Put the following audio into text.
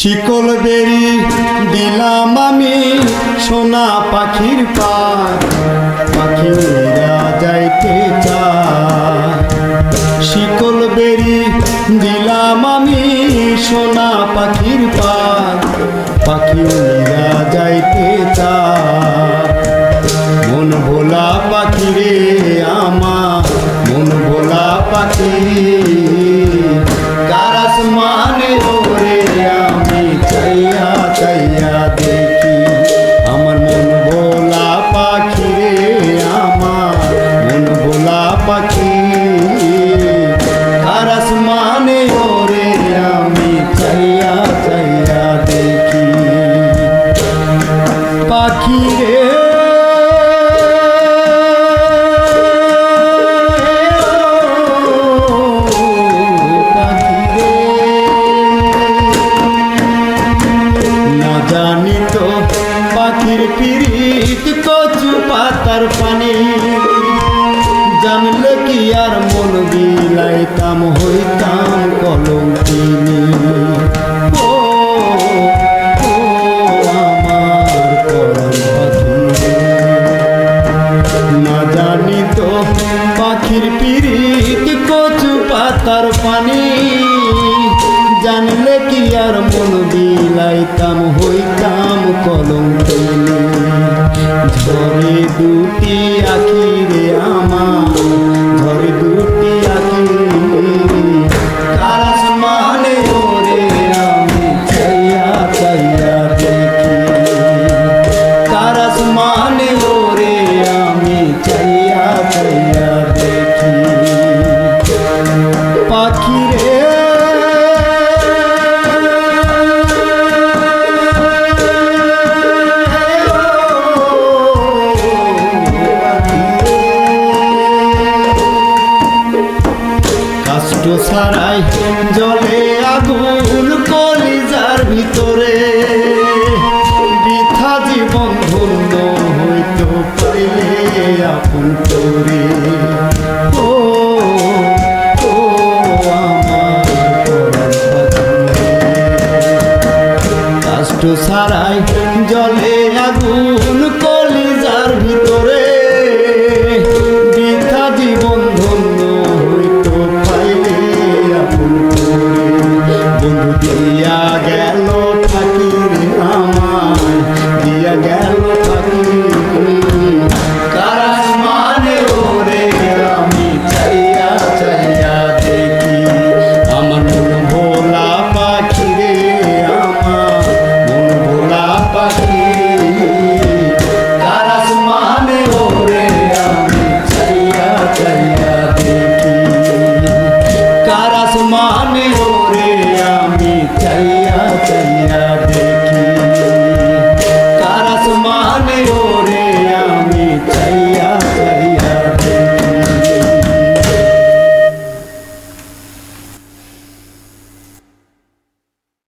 শিকল বেরি দিলাম আমি সোনা পাখির পার পাখি উড়া যাইতে শিকল বেরি দিলাম আমি সোনা পাখির পার পাখি পাতার পানি। জানলে কি আর মন বিলাইতাম হইতাম কলম কিনি ও ও, আমার পরাণ পাখি না জানি তো পাখির পিরিত কচু পাতার পানি। জানলে কি আর মন বিলাইতাম হইতাম কলম ঝরে দুটি আখিরে আমার। ধরে দুটি আখি কারাস মানে ওরে আমি চাইয়া চাইয়া দেখি। কারাস মানে ওরে আমি চাইয়া চাইয়া কাষ্ট সারাই জলে আগুন কলিজার ভিতরে বৃথা জীবন ধন্য হইতো পাইলে আপন করে ও পাখি। সারাই জলে আগুন Yeah, get low.